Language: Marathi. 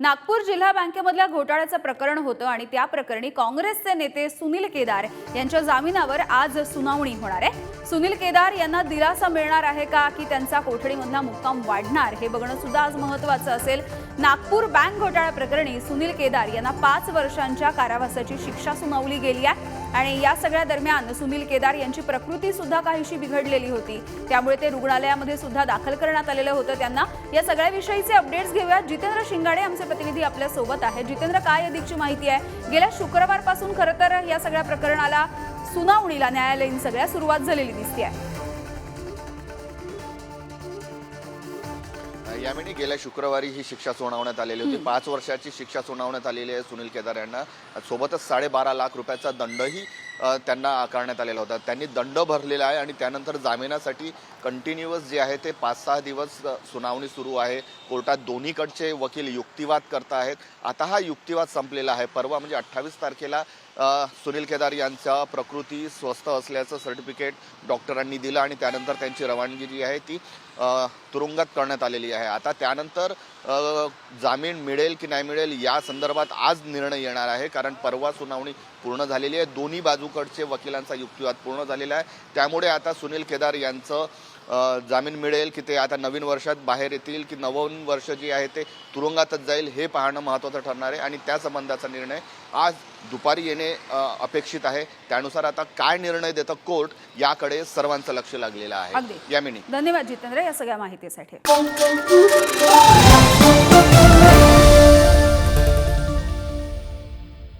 नागपूर जिल्हा बँकेमधल्या घोटाळ्याचं प्रकरण होतं आणि त्या प्रकरणी काँग्रेसचे नेते सुनील केदार यांच्या जामिनावर आज सुनावणी होणार आहे. सुनील केदार यांना दिलासा मिळणार आहे का की त्यांचा कोठडीमधला मुक्काम वाढणार हे बघणं सुद्धा आज महत्वाचं असेल. नागपूर बँक घोटाळ्या प्रकरणी सुनील केदार यांना पाच वर्षांच्या कारावासाची शिक्षा सुनावली गेली आहे. आणि या सगळ्या दरम्यान सुनील केदार यांची प्रकृती सुद्धा काहीशी बिघडलेली होती. त्यामुळे ते रुग्णालयामध्ये सुद्धा दाखल करण्यात आलेलं होतं. त्यांना या सगळ्याविषयीचे अपडेट्स घेऊया. जितेंद्र शिंगाडे आमचे प्रतिनिधी आपल्यासोबत आहेत जितेंद्र काय अधिकची माहिती आहे? गेल्या शुक्रवारपासून खरं तर या सगळ्या प्रकरणाला सुनावणीला न्यायालयीन सगळ्या सुरुवात झालेली दिसते आहे यावेळी गेल्या शुक्रवारी ही शिक्षा सुनावण्यात आलेली होती. पाच वर्षाची शिक्षा सुनावण्यात आलेली आहे सुनील केदार यांना. सोबतच साडेबारा लाख रुपयाचा दंडही त्यांना आकारण्यात आलेला होता. त्यांनी दंड भरलेला आहे आणि त्यानंतर जामिनासाठी कंटिन्युअस जे आहे ते पाच सहा दिवस सुनावणी सुरू आहे. कोर्टात दोन्हीकडचे वकील युक्तिवाद करत आहेत. आता हा युक्तिवाद संपलेला आहे. परवा म्हणजे अठ्ठावीस तारखेला सुनील केदार यांचा प्रकृती स्वस्थ असल्याचं सर्टिफिकेट डॉक्टरांनी दिलं आणि त्यानंतर त्यांची रवानगी जी आहे ती तुरुंगात करण्यात आलेली आहे. आता त्यानंतर जामीन मिळेल की नाही मिळेल या संदर्भात आज निर्णय येणार आहे. कारण परवा सुनावणी पूर्ण झालेली आहे. दोन्ही बाजूकडचे वकिलांचा युक्तिवाद पूर्ण झालेला आहे. त्यामुळे आता सुनील केदार यांचं जामीन मिळेल की ते आता नवीन वर्षात बाहेर येतील की नवीन वर्ष जे आहे ते तुरुंगातच जाईल हे पाहणं महत्त्वाचं ठरणार आहे. आणि त्या संबंधाचा निर्णय आज दुपारी येणे अपेक्षित आहे. त्यानुसार आता काय निर्णय देतं कोर्ट याकडे सर्वांचं लक्ष लागलेलं आहे. यामिनी धन्यवाद जितेंद्र या सगळ्या माहितीसाठी.